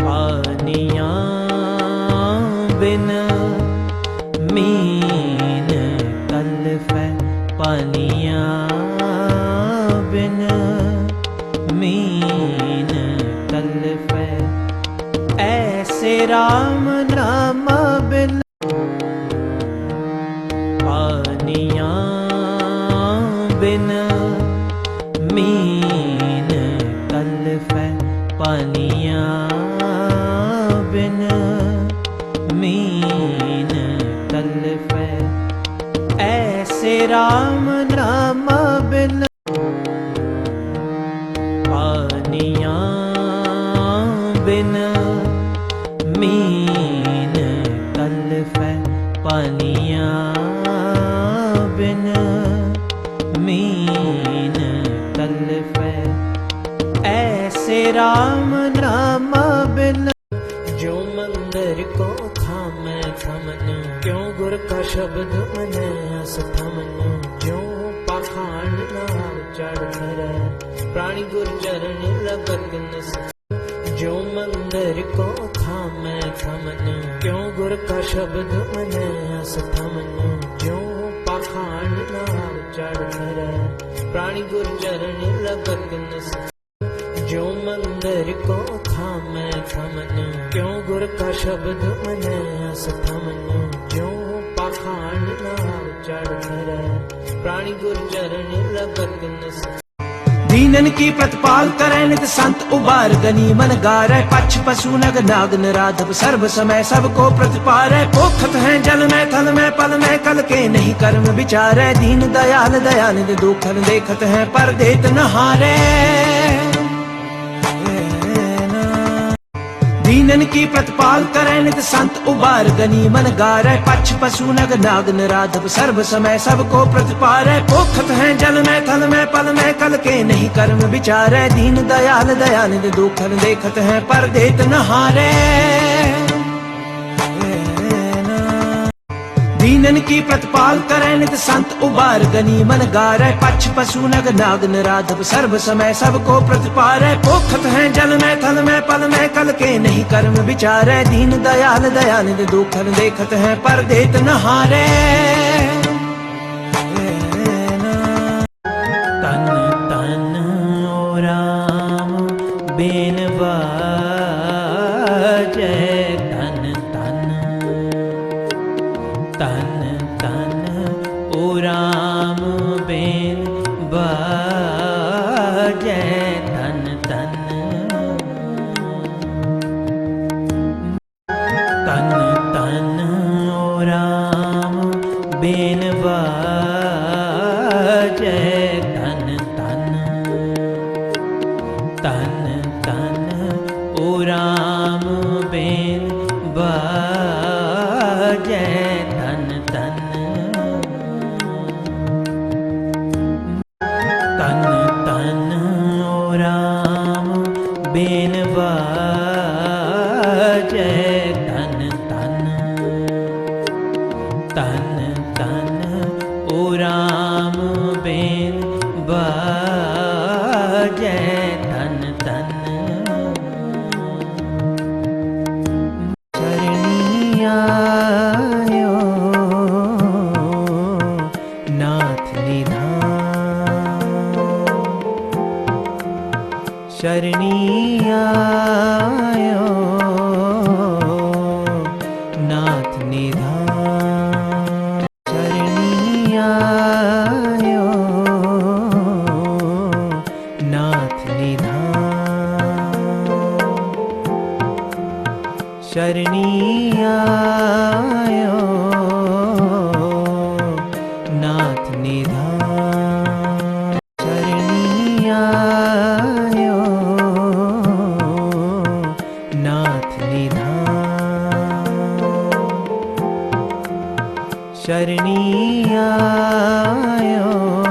ਪਾਨੀਆਂ ਬਿਨ ਮੀਨ ਤਲਫੈ ਪਾਨੀਆਂ ਬਿਨ ਮੀਨ ਤਲਫੈ ਐਸੇ RAM ਨਾਮ ਬਿਨ ਪਾਨੀਆਂ ਬਿਨ ਮੀਨ ਪਾਨੀਆਂ ਬਿਨ ਮੀਨ ਤਲਫੈ ਐਸੇ RAM ਨਾਮ ਬਿਨ ਪਾਨੀਆਂ ਬਿਨ ਮੀਨ ਤਲਫੈ ਪਾਨੀਆਂ ਬਿਨ ਐਸੇ RAM ਨਾਮ ਬਿਨ ਜੋ ਮੰਦਰ ਕੋ ਥਾਮੈ ਥਮਨ, ਕਿਉ ਗੁਰ ਕਾ ਸ਼ਬਦ ਮਨੈ ਅਸਥਮਨ ਜੋ ਪਖਾਨ ਨਾਲ ਚੜ ਫਿਰੈ, ਪ੍ਰਾਣੀ ਗੁਰ ਚਰਨ ਲਗਤ ਨਸ। ਜੋ ਮੰਦਰ ਕੋ ਥਾਮੈ ਥਮਨ, ਕਿਉ ਗੁਰ ਕਾ ਸ਼ਬਦ ਮਨੈ ਅਸਥਮਨ ਜੋ ਪਖਾਨ ਨਾਲ ਚੜ ਫਿਰੈ, ਪ੍ਰਾਣੀ ਗੁਰ ਚਰਨ ਲਗਤ ਨਸ। जो मंदिर को थामे थमन क्यों गुर का शब्द मने अस थमन जो पाखांड नाव चढ़ मेरे प्राणी गुर चरण लगन दीनन की प्रतिपाल करें नित संत उबार गनी मन गार पक्ष पशु नग नाग नाधव सर्व समय सबको प्रतिपार पोखत है जल में थल में पल में कल के नहीं कर्म विचार दीन दयाल दयाल दुखन देखत है पर देत नहारे दीनन की प्रतिपाल करे नित संत उबार गनी मन गारे पक्ष पशु नग नाग निराधव सर्व समय सबको प्रतिपारे पोखत है जल में थल में पल में कल के नहीं कर्म विचारे दीन दयाल दयानिध दुखन देखत है पर देत नहारे दीनन की प्रतिपाल करे नित संत उबार गनी मन गारे पक्ष पशु नग नाग निराधव सर्व समय सबको प्रतिपारे पोखत है जल में थल में पल में कल के नहीं कर्म विचारे दीन दयाल दयानिध दुखन देखत है पर देत नहारे ਤਨ ਤਨ, ਓ ਰਾਮ ਬੇਨ ਬਾਜੈ ਤਨ ਤਨ ਤਨ ਤਨ, ਓ ਰਾਮ ਬੇਨ ਬਾਜੈ ਤਨ ਤਨ ਤਨ ਤਨ, ਓ ਰਾਮ ਬੇਨ तन तन ओ राम बेन तन् तन तन। चरणियायो नाथ शरणी शरणी શરણીયાયો નાથ નિધા શરણીયાયો નાથ નિધા શરણીયાયો